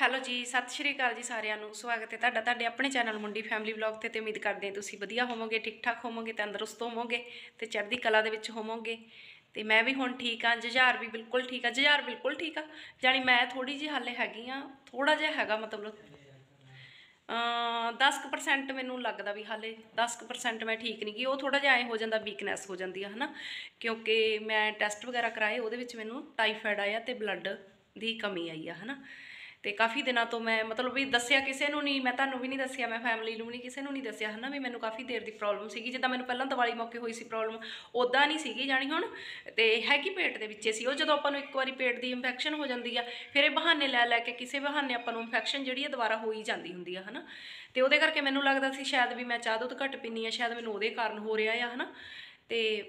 Hello ਜੀ, ਸਤਿ ਸ਼੍ਰੀ ਅਕਾਲ ਜੀ ਸਾਰਿਆਂ ਨੂੰ। ਸਵਾਗਤ ਹੈ ਤੁਹਾਡਾ ਤੁਹਾਡੇ ਆਪਣੇ ਚੈਨਲ ਮੁੰਡੀ ਫੈਮਿਲੀ ਵਲੌਗ ਤੇ ਤੇ ਉਮੀਦ ਕਰਦੇ ਹਾਂ ਤੁਸੀਂ ਵਧੀਆ ਹੋਵੋਗੇ ਠੀਕ ਠਾਕ ਹੋਵੋਗੇ, ਤੰਦਰੁਸਤ ਹੋਵੋਗੇ ਤੇ ਚੜ੍ਹਦੀ ਕਲਾ ਦੇ ਵਿੱਚ ਹੋਵੋਗੇ। ਤੇ ਮੈਂ ਵੀ ਹੁਣ ਠੀਕ ਆ ਜੁਝਾਰ ਵੀ ਬਿਲਕੁਲ ਠੀਕ ਆ ਜੁਝਾਰ ਬਿਲਕੁਲ ਠੀਕ ਆ ਜਾਨੀ ਮੈਂ ਥੋੜੀ ਜਿਹੀ ਹਾਲੇ ਹੈਗੀ ਆ ਥੋੜਾ ਜਿਹਾ ਹੈਗਾ ਮਤਲਬ। ਅ 10% ਮੈਨੂੰ ਲੱਗਦਾ ਵੀ ਹਾਲੇ 10% ਮੈਂ ਠੀਕ ਨਹੀਂ ਗਈ ਉਹ ਥੋੜਾ ਜਿਹਾ ਐ ਹੋ ਜਾਂਦਾ ਵੀਕਨੈਸ ਹੋ ਜਾਂਦੀ ਆ, ਹਨਾ? ਕਿਉਂਕਿ ਮੈਂ ਟੈਸਟ ਵਗੈਰਾ ਕਰਾਏ, ਉਹਦੇ ਵਿੱਚ ਮੈਨੂੰ ਟਾਈਫਾਇਡ ਆਇਆ ਤੇ ਬਲੱਡ ਦੀ ਕਮੀ ਆਈ ਆ, ਹਨਾ? ਤੇ ਕਾਫੀ ਦਿਨਾਂ ਤੋਂ ਮੈਂ ਮਤਲਬ ਵੀ ਦੱਸਿਆ ਕਿਸੇ ਨੂੰ ਨਹੀਂ, ਮੈਂ ਤੁਹਾਨੂੰ ਵੀ ਨਹੀਂ ਦੱਸਿਆ, ਮੈਂ ਫੈਮਿਲੀ ਨੂੰ ਵੀ ਨਹੀਂ, ਕਿਸੇ ਨੂੰ ਨਹੀਂ ਦੱਸਿਆ ਹਨਾ ਵੀ ਮੈਨੂੰ ਕਾਫੀ ਦੇਰ ਦੀ ਪ੍ਰੋਬਲਮ ਸੀਗੀ, ਜਿੱਦਾਂ ਮੈਨੂੰ ਪਹਿਲਾਂ ਦੀਵਾਲੀ ਮੌਕੇ ਹੋਈ ਸੀ ਪ੍ਰੋਬਲਮ ਉਦਾਂ ਨਹੀਂ ਸੀਗੀ ਜਾਣੀ ਹੁਣ, ਤੇ ਹੈਗੀ ਪੇਟ ਦੇ ਵਿੱਚ ਸੀ, ਉਹ ਜਦੋਂ ਆਪਾਂ ਨੂੰ ਇੱਕ ਵਾਰੀ ਪੇਟ ਦੀ ਇਨਫੈਕਸ਼ਨ ਹੋ ਜਾਂਦੀ ਆ, ਫਿਰ ਇਹ ਬਹਾਨੇ ਲੈ ਲੈ ਕੇ ਕਿਸੇ ਬਹਾਨੇ ਆਪਾਂ ਨੂੰ ਇਨਫੈਕਸ਼ਨ ਜਿਹੜੀ ਆ ਦੁਬਾਰਾ ਹੋ ਹੀ ਜਾਂਦੀ ਹੁੰਦੀ ਆ ਹਨਾ। ਤੇ ਉਹਦੇ ਕਰਕੇ ਮੈਨੂੰ ਲੱਗਦਾ ਸੀ ਸ਼ਾਇਦ ਵੀ ਮੈਂ ਚਾਹ ਦੁੱਧ ਘੱਟ ਪੀਨੀ ਆ, ਸ਼ਾਇਦ ਮੈਨੂੰ ਉਹਦੇ ਕਾਰਨ ਹੋ ਰਿਹਾ ਆ ਹਨਾ। ਤੇ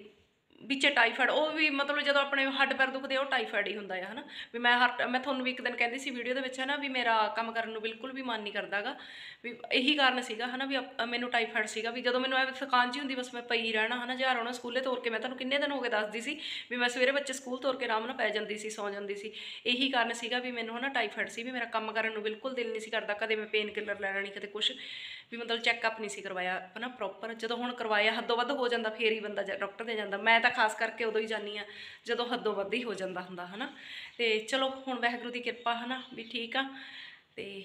ਵਿੱਚ ਟਾਈਫਾਇਡ, ਉਹ ਵੀ ਮਤਲਬ ਜਦੋਂ ਆਪਣੇ ਹੱਡ ਪੈਰ ਦੁਖਦੇ ਉਹ ਟਾਈਫਾਇਡ ਹੀ ਹੁੰਦਾ ਹੈ ਹਨਾ। ਵੀ ਮੈਂ ਹਰ ਮੈਂ ਤੁਹਾਨੂੰ ਵੀ ਇੱਕ ਦਿਨ ਕਹਿੰਦੀ ਸੀ ਵੀਡੀਓ ਦੇ ਵਿੱਚ, ਹਨਾ, ਵੀ ਮੇਰਾ ਕੰਮ ਕਰਨ ਨੂੰ ਬਿਲਕੁਲ ਵੀ ਮਨ ਨਹੀਂ ਕਰਦਾਗਾ। ਵੀ ਇਹੀ ਕਾਰਨ ਸੀਗਾ, ਹਨਾ, ਵੀ ਅਪ- ਮੈਨੂੰ ਟਾਈਫਾਇਡ ਸੀਗਾ, ਵੀ ਜਦੋਂ ਮੈਨੂੰ ਐਵੇਂ ਥਕਾਨ ਜੀ ਹੁੰਦੀ, ਬਸ ਮੈਂ ਪਈ ਰਹਿਣਾ, ਹਨਾ ਜਹਾਰ ਆਉਣਾ ਸਕੂਲੇ ਤੋਰ ਕੇ, ਮੈਂ ਤੁਹਾਨੂੰ ਕਿੰਨੇ ਦਿਨ ਹੋ ਗਏ ਦੱਸਦੀ ਸੀ, ਵੀ ਮੈਂ ਸਵੇਰੇ ਬੱਚੇ ਸਕੂਲ ਤੋਰ ਕੇ ਆਰਾਮ ਨਾਲ ਪੈ ਜਾਂਦੀ ਸੀ, ਸੌ ਜਾਂਦੀ ਸੀ। ਇਹੀ ਕਾਰਨ ਸੀਗਾ ਵੀ ਮੈਨੂੰ, ਹਨਾ, ਟਾਈਫਾਇਡ ਸੀ, ਵੀ ਮੇਰਾ ਕੰਮ ਕਰਨ ਨੂੰ ਬਿਲਕੁਲ ਦਿਲ ਨਹੀਂ ਸੀ ਕਰਦਾ, ਕਦੇ ਮੈਂ ਪੇਨ ਕਿਲਰ ਲੈਣਾ ਨਹੀਂ, ਕਦੇ ਕੁਝ ਵੀ ਮਤਲਬ ਚੈੱਕਅਪ ਨਹੀਂ ਸੀ ਕਰਵਾਇਆ, ਹਨਾ, ਪ੍ਰੋਪਰ। ਜਦੋਂ ਹੁਣ ਕਰਵਾਇਆ, ਹੱਦੋਂ ਵੱਧ ਹੋ ਜਾਂਦਾ, ਫੇਰ ਹੀ ਬੰਦਾ ਡਾਕਟਰ ਦੇ ਜਾਂਦਾ। ਮੈਂ ਤਾਂ ਖਾਸ ਕਰਕੇ ਉਦੋਂ ਹੀ ਜਾਂਦੀ ਆ ਜਦੋਂ ਹੱਦੋਂ ਵੱਧ ਹੀ ਹੋ ਜਾਂਦਾ ਹੁੰਦਾ, ਹਨਾ। ਤੇ ਚਲੋ, ਹੁਣ ਵਾਹਿਗੁਰੂ ਦੀ ਕਿਰਪਾ, ਹਨਾ, ਵੀ ਠੀਕ ਆ। ਤੇ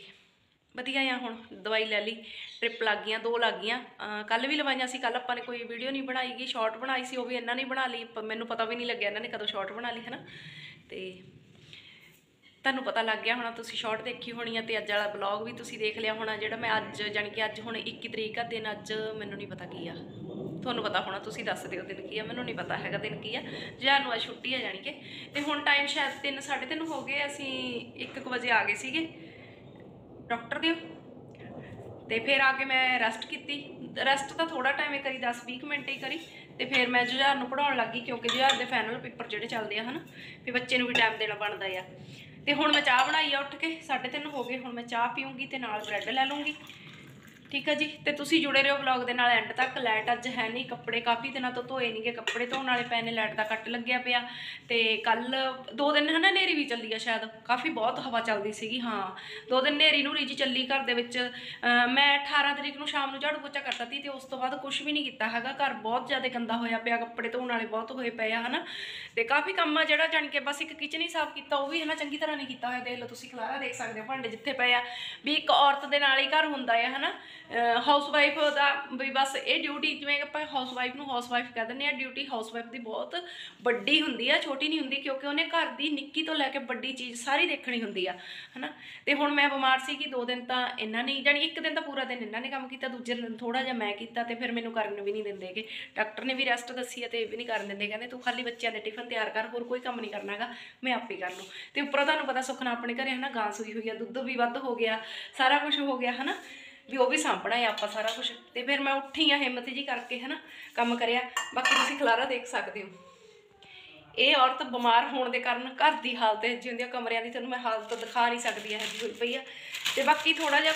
ਵਧੀਆ ਆ ਹੁਣ, ਦਵਾਈ ਲੈ ਲਈ, ਟ੍ਰਿਪ ਲੱਗ ਗਈਆਂ, ਦੋ ਲੱਗ ਗਈਆਂ। ਕੱਲ ਵੀ ਲਵਾਈਆਂ ਸੀ ਕੱਲ ਆਪਾਂ ਨੇ ਕੋਈ ਵੀਡੀਓ ਨਹੀਂ ਬਣਾਈ ਗਈ, ਸ਼ਾਰਟ ਬਣਾਈ ਸੀ, ਉਹ ਵੀ ਇਹਨਾਂ ਨੇ ਬਣਾ ਲਈ ਪ- ਮੈਨੂੰ ਪਤਾ ਵੀ ਨਹੀਂ ਲੱਗਿਆ ਇਹਨਾਂ ਨੇ ਕਦੋਂ ਸ਼ਾਰਟ ਬਣਾ ਲਈ, ਹਨਾ। ਤੇ ਤੁਹਾਨੂੰ ਪਤਾ ਲੱਗ ਗਿਆ ਹੋਣਾ, ਤੁਸੀਂ ਸ਼ਾਰਟ ਦੇਖੀ ਹੋਣੀ ਆ, ਤੇ ਅੱਜ ਵਾਲਾ ਬਲੌਗ ਵੀ ਤੁਸੀਂ ਦੇਖ ਲਿਆ ਹੋਣਾ, ਜਿਹੜਾ ਮੈਂ ਅੱਜ, ਜਾਣੀ ਕਿ ਅੱਜ ਹੁਣ 21 ਤਰੀਕ ਆ, ਦਿਨ ਅੱਜ, ਮੈਨੂੰ ਨਹੀਂ ਪਤਾ ਕੀ ਆ। ਤੁਹਾਨੂੰ ਪਤਾ ਹੋਣਾ, ਤੁਸੀਂ ਦੱਸ ਦਿਓ ਦਿਨ ਕੀ ਆ, ਮੈਨੂੰ ਨਹੀਂ ਪਤਾ ਹੈਗਾ ਦਿਨ ਕੀ ਆ। ਜਾਂ ਨੂੰ ਅੱਜ ਛੁੱਟੀ ਆ ਜਾਣੀ ਕਿ। ਤੇ ਹੁਣ ਟਾਈਮ ਸ਼ਾਇਦ 3 3:30 ਹੋ ਗਏ, ਅਸੀਂ 1:00 ਵਜੇ ਆ ਗਏ ਸੀਗੇ। ਡਾਕਟਰ ਦੇ। ਤੇ ਫਿਰ ਆ ਕੇ ਮੈਂ ਰੈਸਟ ਕੀਤੀ। ਰੈਸਟ ਤਾਂ ਥੋੜਾ ਟਾਈਮ ਹੀ ਕਰੀ 10-20 ਮਿੰਟ ਹੀ ਕਰੀ। ਤੇ ਫਿਰ ਮੈਂ ਜੁਝਾਰ ਨੂੰ ਪੜਾਉਣ ਲੱਗੀ ਕਿਉਂਕਿ ਜੁਝਾਰ ਦੇ ਫਾਈਨਲ ਪੇਪਰ ਜਿਹੜੇ ਚੱਲਦੇ ਆ ਹਨਾ ਫਿਰ ਬੱਚੇ ਨੂੰ ਵੀ ਟਾਈਮ ਦੇਣਾ ਬਣਦਾ ਆ। ਤੇ ਹੁਣ ਮੈਂ ਚਾਹ ਬਣਾਈ ਆ ਉੱਠ ਕੇ 3:30 ਹੋ ਗਏ, ਹੁਣ ਮੈਂ ਚਾਹ ਪੀਉਂਗੀ ਤੇ ਨਾਲ ਬ੍ਰੈਡ ਲੈ ਲੂੰਗੀ ਠੀਕ ਹੈ ਜੀ? ਤੇ ਤੁਸੀਂ ਜੁੜੇ ਰਹੋ ਵਲੌਗ ਦੇ ਨਾਲ ਐਂਡ ਤੱਕ। ਲਾਈਟ ਅੱਜ ਹੈ ਨਹੀਂ, ਕੱਪੜੇ ਕਾਫੀ ਦਿਨਾਂ ਤੋਂ ਧੋਏ ਨਹੀਂਗੇ ਕੱਪੜੇ ਧੋਣ ਵਾਲੇ ਪਏ ਨੇ ਲਾਈਟ ਦਾ ਕੱਟ ਲੱਗਿਆ ਪਿਆ। ਤੇ ਕੱਲ ਦੋ ਦਿਨ ਹਨਾ ਨੇਰੀ ਵੀ ਚੱਲੀ ਆ ਸ਼ਾਇਦ। ਕਾਫੀ ਬਹੁਤ ਹਵਾ ਚੱਲਦੀ ਸੀਗੀ, ਹਾਂ। ਦੋ ਦਿਨ ਨੇਰੀ ਨੂਰੀ ਜੀ ਚੱਲੀ ਘਰ ਦੇ ਵਿੱਚ। ਮੈਂ 18 ਤਰੀਕ ਨੂੰ ਸ਼ਾਮ ਨੂੰ ਝਾੜੂ ਪੋਚਾ ਕਰਤਾ ਸੀ ਤੇ ਉਸ ਤੋਂ ਬਾਅਦ ਕੁਝ ਵੀ ਨਹੀਂ ਕੀਤਾ ਹੈਗਾ। ਘਰ ਬਹੁਤ ਜ਼ਿਆਦਾ ਗੰਦਾ ਹੋਇਆ ਪਿਆ, ਕੱਪੜੇ ਧੋਣ ਵਾਲੇ ਬਹੁਤ ਹੋਏ ਪਏ ਆ ਹਨਾ। ਤੇ ਕਾਫੀ ਕੰਮ ਆ ਜਿਹੜਾ ਜਾਣ ਕੇ ਬਸ ਇੱਕ ਕਿਚਨ ਹੀ ਸਾਫ਼ ਕੀਤਾ, ਉਹ ਵੀ ਹਨਾ ਚੰਗੀ ਤਰ੍ਹਾਂ ਨਹੀਂ ਕੀਤਾ ਹੋਇਆ। ਦੇਖ ਲਓ, ਤੁਸੀਂ ਖਲਾਰਾ ਦੇਖ ਸਕਦੇ ਹੋ, ਭਾਂਡੇ ਜਿੱਥੇ ਪਏ ਆ। ਵੀ ਇੱਕ ਔਰਤ ਦੇ ਨਾਲ ਹੀ ਘਰ ਹੁੰਦਾ ਹੈ ਹਨਾ। ਹਾਊਸਵਾਈਫ ਦਾ ਵੀ ਬਸ ਇਹ ਡਿਊਟੀ ਜਿਵੇਂ ਆਪਾਂ ਹਾਊਸਵਾਈਫ ਨੂੰ ਹਾਊਸਵਾਈਫ ਕਹਿ ਦਿੰਦੇ ਆ ਡਿਊਟੀ ਹਾਊਸਵਾਈਫ ਦੀ ਬਹੁਤ ਵੱਡੀ ਹੁੰਦੀ ਆ, ਛੋਟੀ ਨਹੀਂ ਹੁੰਦੀ ਕਿਉਂਕਿ ਉਹਨੇ ਘਰ ਦੀ ਨਿੱਕੀ ਤੋਂ ਲੈ ਕੇ ਵੱਡੀ ਚੀਜ਼ ਸਾਰੀ ਦੇਖਣੀ ਹੁੰਦੀ ਆ, ਹਨਾ? ਤੇ ਹੁਣ ਮੈਂ ਬਿਮਾਰ ਸੀ ਕਿ ਦੋ ਦਿਨ ਤਾਂ ਇਹਨਾਂ ਨੇ ਜਾਨੀ ਇੱਕ ਦਿਨ ਤਾਂ ਪੂਰਾ ਦਿਨ ਇਹਨਾਂ ਨੇ ਕੰਮ ਕੀਤਾ, ਦੂਜੇ ਦਿਨ ਥੋੜਾ ਜਿਹਾ ਮੈਂ ਕੀਤਾ ਤੇ ਫਿਰ ਮੈਨੂੰ ਕਰਨ ਵੀ ਨਹੀਂ ਦਿੰਦੇਗੇ ਡਾਕਟਰ ਨੇ ਵੀ ਰੈਸਟ ਦੱਸੀ ਆ ਤੇ ਇਹ ਵੀ ਨਹੀਂ ਕਰਨ ਦਿੰਦੇ, ਕਹਿੰਦੇ ਤੂੰ ਖਾਲੀ ਬੱਚਿਆਂ ਦੇ ਟਿਫਨ ਤਿਆਰ ਕਰ, ਹੋਰ ਕੋਈ ਕੰਮ ਨਹੀਂ ਕਰਨਾਗਾ ਮੈਂ ਆਪੇ ਕਰ ਲੂੰ ਤੇ ਉੱਪਰੋਂ ਤੁਹਾਨੂੰ ਪਤਾ ਸੁਖਨਾ ਆਪਣੇ ਘਰੇ ਹਨਾ, ਗਾਂ ਸੂਈ ਹੋਈ ਆ, ਦੁੱਧ ਵੀ ਵੱਧ ਹੋ ਗਿਆ, ਸਾਰਾ ਕੁਝ ਹੋ ਗਿਆ, ਹਨਾ? ਵੀ ਉਹ ਵੀ ਸਾਂਭਣਾ ਹੈ ਆਪਾਂ ਸਾਰਾ ਕੁਝ ਤੇ ਫਿਰ ਮੈਂ ਉੱਠੀ ਆ ਹਿੰਮਤ ਜੀ ਕਰਕੇ ਹਨਾ, ਕੰਮ ਕਰਿਆ। ਬਾਕੀ ਤੁਸੀਂ ਖਲਾਰਾ ਦੇਖ ਸਕਦੇ ਹੋ। ਇਹ ਔਰਤ ਬਿਮਾਰ ਹੋਣ ਦੇ ਕਾਰਨ ਘਰ ਦੀ ਹਾਲਤ ਇਹ ਜਿਹੀ ਹੁੰਦੀ ਆ, ਕਮਰਿਆਂ ਦੀ ਤੁਹਾਨੂੰ ਮੈਂ ਹਾਲਤ ਦਿਖਾ ਨਹੀਂ ਸਕਦੀ ਇਹ ਜਿਹੀ ਹੋਈ ਪਈ ਆ। ਤੇ ਬਾਕੀ ਥੋੜਾ ਜਿਹਾ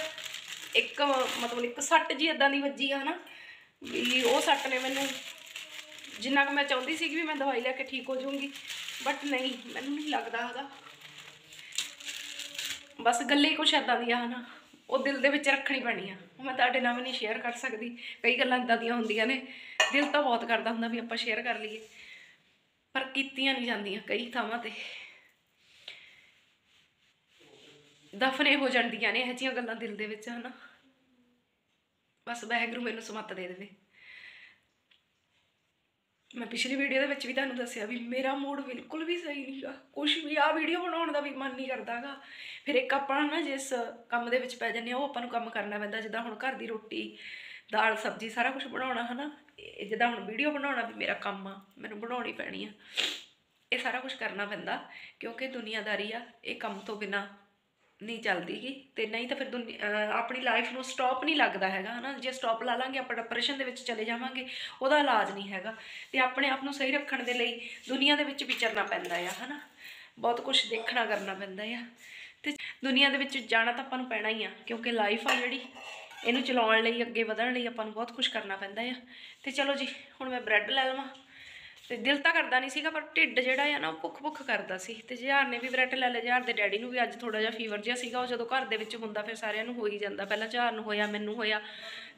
ਇੱਕ ਮਤਲਬ ਇੱਕ ਸੱਟ ਜੀ ਇਦਾਂ ਦੀ ਵੱਜੀ ਆ ਹਨਾ, ਵੀ ਉਹ ਸੱਟ ਨੇ ਮੈਨੂੰ। ਜਿੰਨਾ ਕੁ ਮੈਂ ਚਾਹੁੰਦੀ ਸੀ ਕਿ ਵੀ ਮੈਂ ਦਵਾਈ ਲੈ ਕੇ ਠੀਕ ਹੋ ਜਾਊਂਗੀ ਬਟ ਨਹੀਂ, ਮੈਨੂੰ ਨਹੀਂ ਲੱਗਦਾ ਹੈਗਾ। ਬਸ ਗੱਲੇ ਹੀ ਕੁਛ ਏਦਾਂ ਦੀਆਂ ਹਨਾ। ਉਹ ਦਿਲ ਦੇ ਵਿੱਚ ਰੱਖਣੀ ਪੈਣੀ ਆ। ਉਹ ਮੈਂ ਤੁਹਾਡੇ ਨਾਲ ਵੀ ਨਹੀਂ ਸ਼ੇਅਰ ਕਰ ਸਕਦੀ। ਕਈ ਗੱਲਾਂ ਏਦਾਂ ਦੀਆਂ ਹੁੰਦੀਆਂ ਨੇ। ਦਿਲ ਤਾਂ ਬਹੁਤ ਕਰਦਾ ਹੁੰਦਾ ਵੀ ਆਪਾਂ ਸ਼ੇਅਰ ਕਰ ਲਈਏ। ਪਰ ਕੀਤੀਆਂ ਨਹੀਂ ਜਾਂਦੀਆਂ ਕਈ ਥਾਵਾਂ ਤੇ। ਦਫਨੇ ਹੋ ਜਾਂਦੀਆਂ ਨੇ, ਇਹ ਜਿਹੀਆਂ ਗੱਲਾਂ ਦਿਲ ਦੇ ਵਿੱਚ ਹਨਾ। ਬਸ ਵਾਹਿਗੁਰੂ ਮੈਨੂੰ ਸਮੱਤ ਦੇ ਦੇਵੇ। ਮੈਂ ਪਿਛਲੀ ਵੀਡੀਓ ਦੇ ਵਿੱਚ ਵੀ ਤੁਹਾਨੂੰ ਦੱਸਿਆ ਵੀ ਮੇਰਾ ਮੂਡ ਬਿਲਕੁਲ ਵੀ ਸਹੀ ਨਹੀਂਗਾ ਕੁਝ ਵੀ ਆ ਵੀਡੀਓ ਬਣਾਉਣ ਦਾ ਵੀ ਮਨ ਨਹੀਂ ਕਰਦਾਗਾ ਫਿਰ ਇੱਕ ਆਪਾਂ ਨਾ ਜਿਸ ਕੰਮ ਦੇ ਵਿੱਚ ਪੈ ਜੰਨੇ ਉਹ ਆਪਾਂ ਨੂੰ ਕੰਮ ਕਰਨਾ ਪੈਂਦਾ, ਜਿੱਦਾਂ ਹੁਣ ਘਰ ਦੀ ਰੋਟੀ, ਦਾਲ, ਸਬਜ਼ੀ ਸਾਰਾ ਕੁਝ ਬਣਾਉਣਾ, ਹਨਾ? ਇਹ ਜਿੱਦਾਂ ਹੁਣ ਵੀਡੀਓ ਬਣਾਉਣਾ ਵੀ ਮੇਰਾ ਕੰਮ ਆ, ਮੈਨੂੰ ਬਣਾਉਣੀ ਪੈਣੀ ਆ। ਇਹ ਸਾਰਾ ਕੁਝ ਕਰਨਾ ਪੈਂਦਾ, ਕਿਉਂਕਿ ਦੁਨੀਆਦਾਰੀ ਆ, ਇਹ ਕੰਮ ਤੋਂ ਬਿਨਾ ਨਹੀਂ ਚੱਲਦੀਗੀ ਤੇ ਨਹੀਂ ਤਾਂ ਫਿਰ ਦੁਨੀ- ਆਪਣੀ ਲਾਈਫ ਨੂੰ ਸਟਾਪ ਨਹੀਂ ਲੱਗਦਾ ਹੈਗਾ, ਹਨਾ? ਜੇ ਸਟਾਪ ਲਾ ਲਾਂਗੇ, ਆਪਾਂ ਡਿਪਰੈਸ਼ਨ ਦੇ ਵਿੱਚ ਚਲੇ ਜਾਵਾਂਗੇ, ਉਹਦਾ ਇਲਾਜ ਨਹੀਂ ਹੈਗਾ। ਤੇ ਆਪਣੇ ਆਪ ਨੂੰ ਸਹੀ ਰੱਖਣ ਦੇ ਲਈ ਦੁਨੀਆ ਦੇ ਵਿੱਚ ਵਿਚਰਨਾ ਪੈਂਦਾ ਆ, ਹਨਾ? ਬਹੁਤ ਕੁਝ ਦੇਖਣਾ, ਕਰਨਾ ਪੈਂਦਾ ਆ। ਤੇ ਦੁਨੀਆ ਦੇ ਵਿੱਚ ਜਾਣਾ ਤਾਂ ਆਪਾਂ ਨੂੰ ਪੈਣਾ ਹੀ ਆ, ਕਿਉਂਕਿ ਲਾਈਫ ਆ ਜਿਹੜੀ, ਇਹਨੂੰ ਚਲਾਉਣ ਲਈ, ਅੱਗੇ ਵਧਣ ਲਈ ਆਪਾਂ ਨੂੰ ਬਹੁਤ ਕੁਝ ਕਰਨਾ ਪੈਂਦਾ ਆ। ਤੇ ਚਲੋ ਜੀ, ਹੁਣ ਮੈਂ ਬ੍ਰੈਡ ਲੈ ਲਵਾਂ। ਤੇ ਦਿਲ ਤਾਂ ਕਰਦਾ ਨਹੀਂ ਸੀਗਾ, ਪਰ ਢਿੱਡ ਜਿਹੜਾ ਆ ਨਾ ਉਹ ਭੁੱਖ ਭੁੱਖ ਕਰਦਾ ਸੀ। ਤੇ ਜਹਾਰ ਨੇ ਵੀ ਬ੍ਰੈਡ ਲੈ ਲਿਆ ਜਹਾਰ ਦੇ ਡੈਡੀ ਨੂੰ ਵੀ ਅੱਜ ਥੋੜਾ ਜਿਹਾ ਫੀਵਰ ਜਿਹਾ ਸੀਗਾ, ਉਹ ਜਦੋਂ ਘਰ ਦੇ ਵਿੱਚ ਹੁੰਦਾ ਫਿਰ ਸਾਰਿਆਂ ਨੂੰ ਹੋ ਹੀ ਜਾਂਦਾ। ਪਹਿਲਾਂ ਜਹਾਰ ਨੂੰ ਹੋਇਆ, ਮੈਨੂੰ ਹੋਇਆ।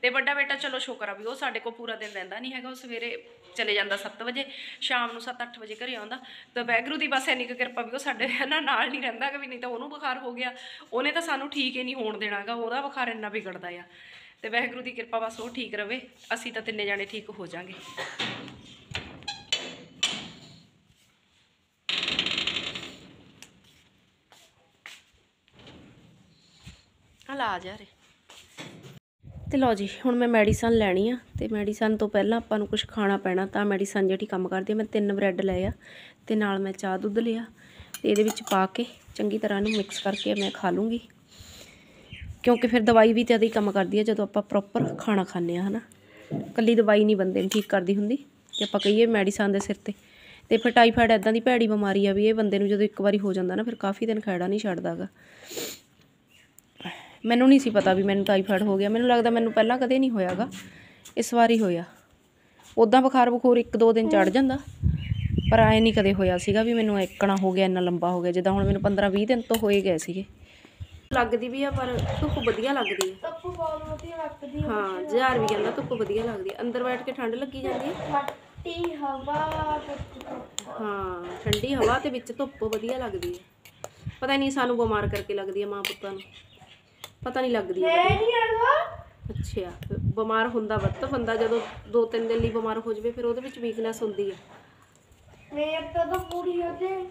ਤੇ ਵੱਡਾ ਬੇਟਾ ਚਲੋ ਸ਼ੁਕਰ ਆ ਵੀ ਉਹ ਸਾਡੇ ਕੋਲ ਪੂਰਾ ਦਿਨ ਰਹਿੰਦਾ ਨਹੀਂ ਹੈਗਾ, ਉਹ ਸਵੇਰੇ ਚਲੇ ਜਾਂਦਾ 7 ਵਜੇ, ਸ਼ਾਮ ਨੂੰ 7-8 ਵਜੇ ਘਰੇ ਆਉਂਦਾ। ਤਾਂ ਵੈਗਰੂ ਦੀ ਬਸ ਇੰਨੀ ਕੁ ਕਿਰਪਾ ਵੀ ਉਹ ਸਾਡੇ ਨਾ ਨਾਲ ਨਹੀਂ ਰਹਿੰਦਾ ਕਿ ਵੀ ਨਹੀਂ ਤਾਂ ਉਹਨੂੰ ਬੁਖਾਰ ਹੋ ਗਿਆ। ਉਹਨੇ ਤਾਂ ਸਾਨੂੰ ਠੀਕ ਹੀ ਨਹੀਂ ਹੋਣ ਦੇਣਾਗਾ ਉਹਦਾ ਬੁਖਾਰ ਇੰਨਾ ਵਿਗੜਦਾ ਆ। ਤੇ ਵੈਗਰੂ ਦੀ ਕਿਰਪਾ ਬਸ ਉਹ ਠੀਕ ਰਵੇ, ਅਸੀਂ ਤਾਂ ਤਿੰਨੇ ਜਾਣੇ ਠੀਕ ਹੋ ਜਾਾਂਗੇ। ਹਲਾ ਆ ਰੇ। ਤੇ ਲਓ ਜੀ, ਹੁਣ ਮੈਂ ਮੈਡੀਸਨ ਲੈਣੀ ਆ ਤੇ ਮੈਡੀਸਨ ਤੋਂ ਪਹਿਲਾਂ ਆਪਾਂ ਨੂੰ ਕੁਝ ਖਾਣਾ ਪੈਣਾ ਤਾਂ ਮੈਡੀਸਨ ਜਿਹੜੀ ਕੰਮ ਕਰਦੀ ਆ, ਮੈਂ ਤਿੰਨ ਬ੍ਰੈਡ ਲਏ ਆ ਤੇ ਨਾਲ ਮੈਂ ਚਾਹ ਦੁੱਧ ਲਿਆ ਤੇ ਇਹਦੇ ਵਿੱਚ ਪਾ ਕੇ ਚੰਗੀ ਤਰ੍ਹਾਂ ਨੂੰ ਮਿਕਸ ਕਰਕੇ ਮੈਂ ਖਾ ਲੂੰਗੀ। ਕਿਉਂਕਿ ਫਿਰ ਦਵਾਈ ਵੀ ਤੇ ਹੀ ਕੰਮ ਕਰਦੀ ਆ, ਜਦੋਂ ਆਪਾਂ ਪ੍ਰੋਪਰ ਖਾਣਾ ਖਾਂਦੇ ਆ, ਹਨਾ। ਕੱਲੀ ਦਵਾਈ ਨਹੀਂ ਬੰਦੇ ਨੂੰ ਠੀਕ ਕਰਦੀ ਹੁੰਦੀ ਜੇ ਆਪਾਂ ਕਹੀਏ ਮੈਡੀਸਨ ਦੇ ਸਿਰ ਤੇ। ਤੇ ਫਿਰ ਟਾਈਫਾਇਡ ਐਦਾਂ ਦੀ ਭੈੜੀ ਬਿਮਾਰੀ ਆ ਵੀ ਇਹ ਬੰਦੇ ਨੂੰ ਜਦੋਂ ਇੱਕ ਵਾਰੀ ਹੋ ਜਾਂਦਾ ਨਾ, ਫਿਰ ਕਾਫੀ ਦਿਨ ਖੈੜਾ ਨਹੀਂ ਛੱਡਦਾਗਾ ਮੈਨੂੰ ਨਹੀਂ ਸੀ ਪਤਾ ਵੀ ਮੈਨੂੰ ਟਾਈਫਾਇਡ ਹੋ ਗਿਆ। ਮੈਨੂੰ ਲੱਗਦਾ ਮੈਨੂੰ ਪਹਿਲਾਂ ਕਦੇ ਨਹੀਂ ਹੋਇਆਗਾ। ਇਸ ਵਾਰੀ ਹੋਇਆ। ਉਦਾਂ ਬੁਖਾਰ ਬਖੂਰ ਇੱਕ ਦੋ ਦਿਨ ਚੜ ਜਾਂਦਾ। ਪਰ ਐ ਨਹੀਂ ਕਦੇ ਹੋਇਆ ਸੀਗਾ ਵੀ ਮੈਨੂੰ ਇੱਕਣਾ ਹੋ ਗਿਆ ਇੰਨਾ ਲੰਬਾ ਹੋ ਗਿਆ। ਜਿੱਦਾਂ ਹੁਣ ਮੈਨੂੰ 15 20 ਦਿਨ ਤੋਂ ਹੋਏ ਗਏ ਸੀਗੇ। ਲੱਗਦੀ ਵੀ ਆ ਪਰ ਧੁੱਪ ਵਧੀਆ ਲੱਗਦੀ ਹੈ ਧੁੱਪ ਬਹੁਤ ਵਧੀਆ ਲੱਗਦੀ ਹਾਂ ਜਹਾਰ ਵੀ ਕਹਿੰਦਾ ਧੁੱਪ ਵਧੀਆ ਲੱਗਦੀ ਹੈ ਅੰਦਰ ਬੈਠ ਕੇ ਠੰਡ ਲੱਗੀ ਜਾਂਦੀ ਹੈ ਮੱਟੀ ਹਵਾ ਹਾਂ ਠੰਡੀ ਹਵਾ ਤੇ ਵਿੱਚ ਧੁੱਪ ਵਧੀਆ ਲੱਗਦੀ ਹੈ ਪਤਾ ਨਹੀਂ ਸਾਨੂੰ ਬਿਮਾਰ ਕਰਕੇ ਲੱਗਦੀ ਹੈ ਮਾਂ ਪੁੱਤਾਂ ਨੂੰ। ਪਤਾ ਨਹੀਂ ਲੱਗਦੀ ਹੈ ਨਹੀਂ ਆਉਂਦਾ ਅੱਛਾ ਫਿਰ ਬਿਮਾਰ ਹੁੰਦਾ ਵੱਤ ਬੰਦਾ ਜਦੋਂ ਦੋ ਤਿੰਨ ਦਿਨ ਲਈ ਬਿਮਾਰ ਹੋ ਜਾਵੇ ਫਿਰ ਉਹਦੇ ਵਿੱਚ ਵੀਕਨੈਸ ਹੁੰਦੀ ਹੈ ਤਾਂ ਤਾਂ ਪੂਰੀ ਉਹਦੇ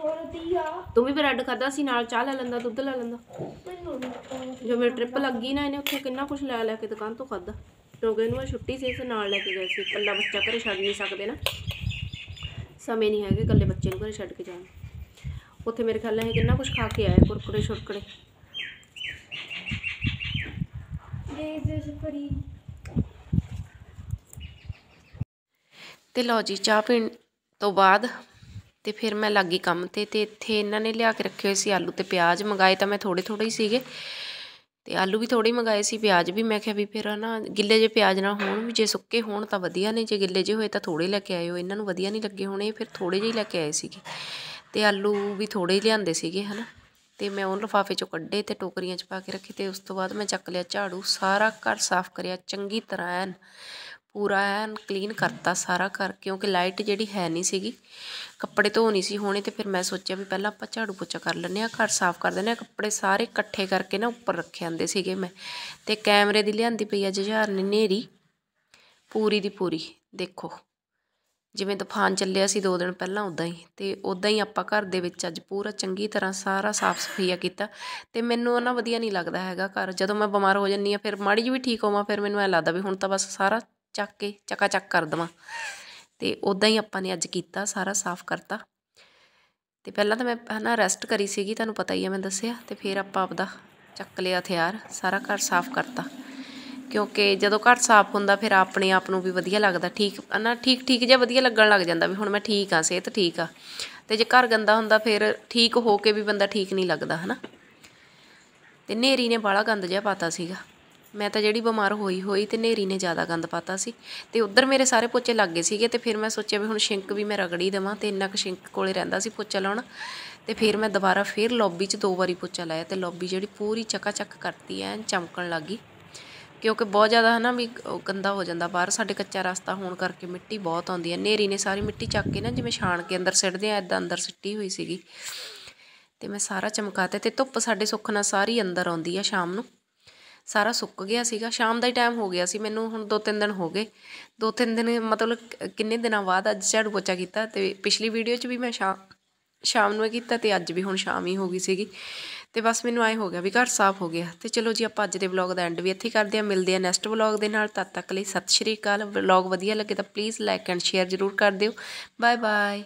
ਹੋਰਦੀ ਆ। ਤੂੰ ਵੀ ਬ੍ਰੈਡ ਖਾਦਾ ਸੀ ਨਾਲ ਚਾਹ ਲੈ ਲੈਂਦਾ ਦੁੱਧ ਲੈ ਲੈਂਦਾ। ਮੈਨੂੰ ਨੀ ਪਤਾ। ਜੋ ਮੇਰੀ ਟ੍ਰਿਪ ਲੱਗੀ ਨਾ ਇਹਨੇ ਉੱਥੇ ਕਿੰਨਾ ਕੁਝ ਲੈ ਲੈ ਕੇ ਦੁਕਾਨ ਤੋਂ ਖਾਦਾ ਕਿਉਂਕਿ ਇਹਨੂੰ ਇਹ ਛੁੱਟੀ ਸੀ ਇਸ ਨਾਲ ਲੈ ਕੇ ਗਏ ਸੀ। ਇਕੱਲਾ ਬੱਚਾ ਘਰੇ ਛੱਡ ਨਹੀਂ ਸਕਦੇ ਨਾ। ਸਮੇਂ ਨਹੀਂ ਹੈਗੇ ਇਕੱਲੇ ਬੱਚੇ ਨੂੰ ਘਰੇ ਛੱਡ ਕੇ ਜਾਣ ਉੱਥੇ ਮੇਰੇ ਖਿਆਲ ਨਾਲ ਇਹ ਕਿੰਨਾ ਕੁਝ ਖਾ ਕੇ ਆਇਆ ਕੁਰਕੁਰੇ ਛੁਰਕੜੇ ਦੇ ਦੇ ਸਪਰੀ ਤੇ ਲਓ ਜੀ, ਚਾਹ ਪੀਣ ਤੋਂ ਬਾਅਦ ਤੇ ਫਿਰ ਮੈਂ ਲੱਗੀ ਕੰਮ ਤੇ ਤੇ ਇੱਥੇ ਇਹਨਾਂ ਨੇ ਲਿਆ ਕੇ ਰੱਖੇ ਹੋਏ ਸੀ ਆਲੂ ਤੇ ਪਿਆਜ਼। ਮੰਗਾਏ ਤਾਂ ਮੈਂ ਥੋੜੇ ਥੋੜੇ ਹੀ ਸੀਗੇ। ਤੇ ਆਲੂ ਵੀ ਥੋੜੇ ਮੰਗਾਏ ਸੀ, ਪਿਆਜ਼ ਵੀ। ਮੈਂ ਕਿਹਾ ਵੀ ਫਿਰ ਨਾ ਗਿੱਲੇ ਜੇ ਪਿਆਜ਼ ਨਾ ਹੋਣ ਵੀ, ਜੇ ਸੁੱਕੇ ਹੋਣ ਤਾਂ ਵਧੀਆ ਨੇ ਜੇ ਗਿੱਲੇ ਜੇ ਹੋਏ ਤਾਂ ਥੋੜੇ ਲੈ ਕੇ ਆਇਓ। ਇਹਨਾਂ ਨੂੰ ਵਧੀਆ ਨਹੀਂ ਲੱਗੇ ਹੋਣੇ, ਫਿਰ ਥੋੜੇ ਜਿਹੇ ਲੈ ਕੇ ਆਏ ਸੀਗੇ। ਤੇ ਆਲੂ ਵੀ ਥੋੜੇ ਹੀ ਲਿਆਂਦੇ ਸੀਗੇ, ਹਨਾ। ਤੇ ਮੈਂ ਉਹ ਲਿਫਾਫੇ ਚੋਂ ਕੱਢੇ ਤੇ ਟੋਕਰੀਆਂ 'ਚ ਪਾ ਕੇ ਰੱਖੇ ਤੇ ਉਸ ਤੋਂ ਬਾਅਦ ਮੈਂ ਚੱਕ ਲਿਆ ਝਾੜੂ, ਸਾਰਾ ਘਰ ਸਾਫ਼ ਕਰਿਆ, ਚੰਗੀ ਤਰ੍ਹਾਂ ਐਨ, ਪੂਰਾ ਐਨ ਕਲੀਨ ਕਰਤਾ ਸਾਰਾ ਘਰ, ਕਿਉਂਕਿ ਲਾਈਟ ਜਿਹੜੀ ਹੈ ਨਹੀਂ ਸੀਗੀ, ਕੱਪੜੇ ਧੋ ਨਹੀਂ ਸੀ ਹੋਣੇ ਤੇ ਫਿਰ ਮੈਂ ਸੋਚਿਆ ਵੀ ਪਹਿਲਾਂ ਆਪਾਂ ਝਾੜੂ ਪੋਚਾ ਕਰ ਲੈਂਦੇ ਆ ਘਰ ਸਾਫ਼ ਕਰ ਦਿੰਦੇ ਆ ਕੱਪੜੇ ਸਾਰੇ ਇਕੱਠੇ ਕਰਕੇ ਨਾ ਉੱਪਰ ਰੱਖੇ ਆਂਦੇ ਸੀਗੇ ਮੈਂ, ਤੇ ਕੈਮਰੇ ਦੀ ਲਿਆਂਦੀ ਪਈ ਆ ਜੁਝਾਰ ਨੇ ਨੇਰੀ ਪੂਰੀ ਦੀ ਪੂਰੀ, ਦੇਖੋ। ਜਿਵੇਂ ਤੂਫਾਨ ਚੱਲਿਆ ਸੀ ਦੋ ਦਿਨ ਪਹਿਲਾਂ ਉੱਦਾਂ ਹੀ ਅਤੇ ਉੱਦਾਂ ਹੀ ਆਪਾਂ ਘਰ ਦੇ ਵਿੱਚ ਅੱਜ ਪੂਰਾ ਚੰਗੀ ਤਰ੍ਹਾਂ ਸਾਰਾ ਸਾਫ਼ ਸਫਾਈਆ ਕੀਤਾ ਅਤੇ ਮੈਨੂੰ ਨਾ ਵਧੀਆ ਨਹੀਂ ਲੱਗਦਾ ਹੈਗਾ ਘਰ, ਜਦੋਂ ਮੈਂ ਬਿਮਾਰ ਹੋ ਜਾਂਦੀ ਹਾਂ ਫਿਰ ਮਾੜੀ ਜਿਹੀ ਵੀ ਠੀਕ ਹੋਵਾਂ, ਫਿਰ ਮੈਨੂੰ ਐਂ ਲੱਗਦਾ ਵੀ ਹੁਣ ਤਾਂ ਬਸ ਸਾਰਾ ਚੱਕ ਕੇ ਚੱਕਾ ਚੱਕ ਕਰ ਦੇਵਾਂ। ਅਤੇ ਉੱਦਾਂ ਹੀ ਆਪਾਂ ਨੇ ਅੱਜ ਕੀਤਾ, ਸਾਰਾ ਸਾਫ਼ ਕਰਤਾ। ਅਤੇ ਪਹਿਲਾਂ ਤਾਂ ਮੈਂ ਹਨਾ ਰੈਸਟ ਕਰੀ ਸੀਗੀ, ਤੁਹਾਨੂੰ ਪਤਾ ਹੀ ਆ ਮੈਂ ਦੱਸਿਆ ਅਤੇ ਫਿਰ ਆਪਾਂ ਆਪਦਾ ਚੱਕ ਲਿਆ ਹਥਿਆਰ, ਸਾਰਾ ਘਰ ਸਾਫ਼ ਕਰਤਾ। ਕਿਉਂਕਿ ਜਦੋਂ ਘਰ ਸਾਫ਼ ਹੁੰਦਾ ਫਿਰ ਆਪਣੇ ਆਪ ਨੂੰ ਵੀ ਵਧੀਆ ਲੱਗਦਾ, ਠੀਕ, ਨਾ ਠੀਕ ਠੀਕ ਜਿਹਾ ਵਧੀਆ ਲੱਗਣ ਲੱਗ ਜਾਂਦਾ ਵੀ ਹੁਣ ਮੈਂ ਠੀਕ ਆ ਸਿਹਤ ਠੀਕ ਆ। ਅਤੇ ਜੇ ਘਰ ਗੰਦਾ ਹੁੰਦਾ ਫਿਰ ਠੀਕ ਹੋ ਕੇ ਵੀ ਬੰਦਾ ਠੀਕ ਨਹੀਂ ਲੱਗਦਾ ਹੈ ਨਾ ਅਤੇ ਨੇਰੀ ਨੇ ਬਾਲਾ ਗੰਦ ਜਿਹਾ ਪਾਤਾ ਸੀਗਾ। ਮੈਂ ਤਾਂ ਜਿਹੜੀ ਬਿਮਾਰ ਹੋਈ ਹੋਈ ਤੇ ਨੇਰੀ ਨੇ ਜ਼ਿਆਦਾ ਗੰਦ ਪਾਤਾ ਸੀ। ਤੇ ਉੱਧਰ ਮੇਰੇ ਸਾਰੇ ਪੋਚੇ ਲੱਗ ਗਏ ਸੀਗੇ ਤੇ ਫਿਰ ਮੈਂ ਸੋਚਿਆ ਵੀ ਹੁਣ ਸ਼ਿੰਕ ਵੀ ਮੈਂ ਰਗੜੀ ਦੇਵਾਂ ਤੇ ਇੰਨਾ ਕੁ ਸ਼ਿੰਕ ਕੋਲੇ ਰਹਿੰਦਾ ਸੀ ਪੋਚਾ ਲਾਉਣ। ਤੇ ਫਿਰ ਮੈਂ ਦੁਬਾਰਾ ਫਿਰ ਲੌਬੀ 'ਚ ਦੋ ਵਾਰੀ ਪੋਚਾ ਲਾਇਆ ਤੇ ਲੌਬੀ ਜਿਹੜੀ ਪੂਰੀ ਚੱਕਾ ਚੱਕ ਕਰਤੀ ਐ ਚਮਕਣ ਲੱਗੀ ਕਿਉਂਕਿ ਬਹੁਤ ਜ਼ਿਆਦਾ ਹਨਾ ਵੀ ਗੰਦਾ ਹੋ ਜਾਂਦਾ ਬਾਹਰ, ਸਾਡੇ ਕੱਚਾ ਰਸਤਾ ਹੋਣ ਕਰਕੇ ਮਿੱਟੀ ਬਹੁਤ ਆਉਂਦੀ ਹੈ। ਨੇਰੀ ਨੇ ਸਾਰੀ ਮਿੱਟੀ ਚੱਕ ਕੇ ਨਾ ਜਿਵੇਂ ਛਾਣ ਕੇ ਅੰਦਰ ਸਿੱਟਦੇ ਆ ਇਦਾਂ ਅੰਦਰ ਸਿੱਟੀ ਹੋਈ ਸੀਗੀ। ਤੇ ਮੈਂ ਸਾਰਾ ਚਮਕਾਤੇ ਤੇ ਧੁੱਪ ਸਾਡੇ ਸੁੱਖ ਨਾਲ ਸਾਰੀ ਅੰਦਰ ਆਉਂਦੀ ਆ ਸ਼ਾਮ ਨੂੰ। ਸਾਰਾ ਸੁੱਕ ਗਿਆ ਸੀਗਾ। ਸ਼ਾਮ ਦਾ ਹੀ ਟਾਈਮ ਹੋ ਗਿਆ ਸੀ। ਮੈਨੂੰ ਹੁਣ ਦੋ ਤਿੰਨ ਦਿਨ ਹੋ ਗਏ। ਦੋ ਤਿੰਨ ਦਿਨ ਮਤਲਬ ਕਿੰਨੇ ਦਿਨਾਂ ਬਾਅਦ ਅੱਜ ਝਾੜੂ ਪੋਚਾ ਕੀਤਾ ਤੇ ਪਿਛਲੀ ਵੀਡੀਓ 'ਚ ਵੀ ਮੈਂ ਸ਼ਾਮ ਸ਼ਾਮ ਨੂੰ ਕੀਤਾ ਤੇ ਅੱਜ ਵੀ ਹੁਣ ਸ਼ਾਮ ਹੀ ਹੋ ਗਈ ਸੀਗੀ। ਤੇ ਬਸ ਮੈਨੂੰ ਐ ਹੋ ਗਿਆ ਵੀ ਘਰ ਸਾਫ਼ ਹੋ ਗਿਆ। ਤੇ ਚਲੋ ਜੀ, ਆਪਾਂ ਅੱਜ ਦੇ ਵਲੌਗ ਦਾ ਐਂਡ ਵੀ ਇੱਥੇ ਕਰਦੇ ਹਾਂ। ਮਿਲਦੇ ਹਾਂ ਨੈਕਸਟ ਵਲੌਗ ਦੇ ਨਾਲ। ਤਦ ਤੱਕ ਲਈ ਸਤਿ ਸ਼੍ਰੀ ਅਕਾਲ। ਵਲੌਗ ਵਧੀਆ ਲੱਗੇ ਤਾਂ ਪਲੀਜ਼ ਲਾਈਕ ਐਂਡ ਸ਼ੇਅਰ ਜ਼ਰੂਰ ਕਰ ਦਿਓ। Bye bye